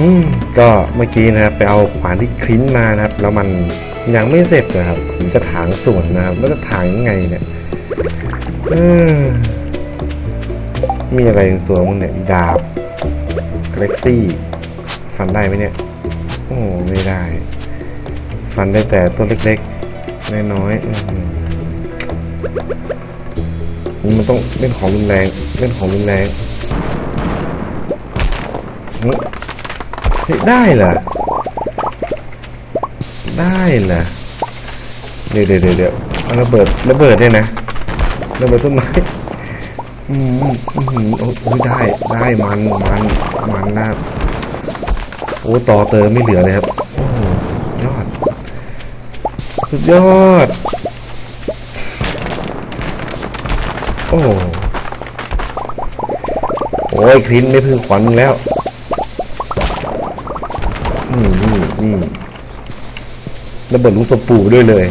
อืมก็เมื่อกี้นะครับไปเอาขวานที่คลิ้นมานะครับ แล้วมันยังไม่เสร็จนะครับผมจะถางสวนนะครับแล้วจะถางยังไงเนี่ยเออมีอะไรในตัวมึงเนี่ยดาบกาแล็กซี่ฟันได้ไหมเนี่ย โอ้ไม่ได้ ฟันได้แต่ตัวเล็กๆน้อยๆอื้อหือนี่มันต้องเล่นของรุนแรง เล่นของรุนแรงเฮ้ยเฮ้ย ได้เหรอ ได้เหรอ เดี๋ยวเดี๋ยวเดี๋ยวเดี๋ยวเอาระเบิดระเบิดเนี่ยนะระเบิดต้นไม้อืมอืมโอ้โอ้ยได้ได้มันมันมันนะโอ้ต่อเติมไม่เหลือเลยครับโอ้ยอด สุดยอด โอ้โหโอ้ยคลินไม่พึ่งขวัญแล้ว นี่นี่นี่ระเบิดลูกสปูด้วยเลย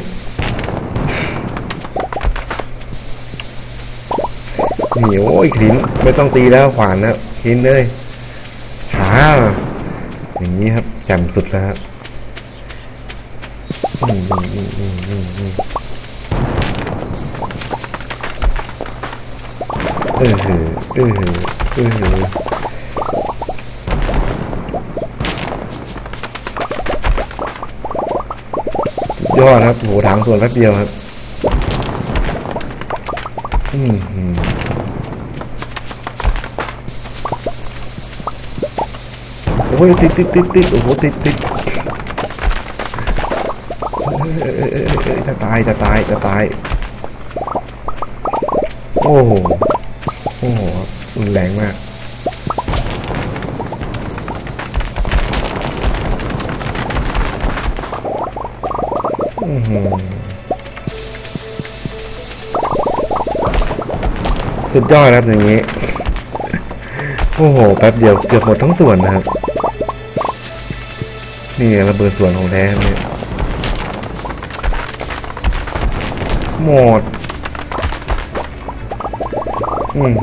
นี่โอ้ยคลินไม่ต้องตีแล้วขวานนะคลินเลยช้าอย่างนี้ครับแจ่มสุดแล้วครับเออเออเออ ยอดครับโหถางส่วนแป๊บเดียวครับอืมโอ้ยติดติดติดติดโอ้โหติดติดจะตายจะตายจะตาย โอ้โหโอ้โหรุนแรงมาก สุดยอดครับอย่างนี้ โอ้โห แป๊บเดียวเกือบหมดทั้งส่วนนะครับ นี่ระเบิดส่วนของแท้เนี่ยหมดอืม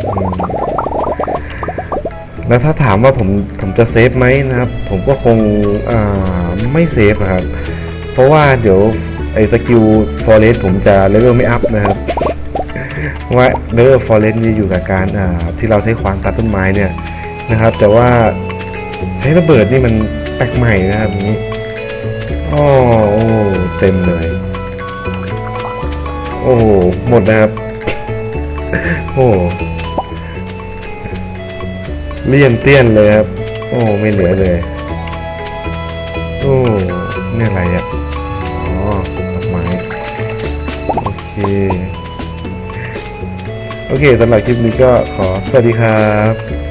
แล้วถ้าถามว่าผมผมจะเซฟไหมนะครับ ผมก็คงอ่าไม่เซฟอะครับ เพราะว่าเดี๋ยว ไอ้สกิลฟอเรสผมจะเลเวลไม่อัพนะครับเพราะว่าเลเวลฟอเรสจะอยู่กับการที่เราใช้ขวานตัดต้นไม้เนี่ยนะครับ แต่ว่าใช้ระเบิดนี่มันแปลกใหม่นะครับนี้อ้อโอ้เต็มเลย โอ้หมดนะครับ โอ้เลี่ยมเตี้ยนเลยครับ โอ้ ไม่เหลือเลย โอ้ นี่อะไรอะ โอเคโอเคสำหรับคลิปนี้ก็ขอสวัสดีครับ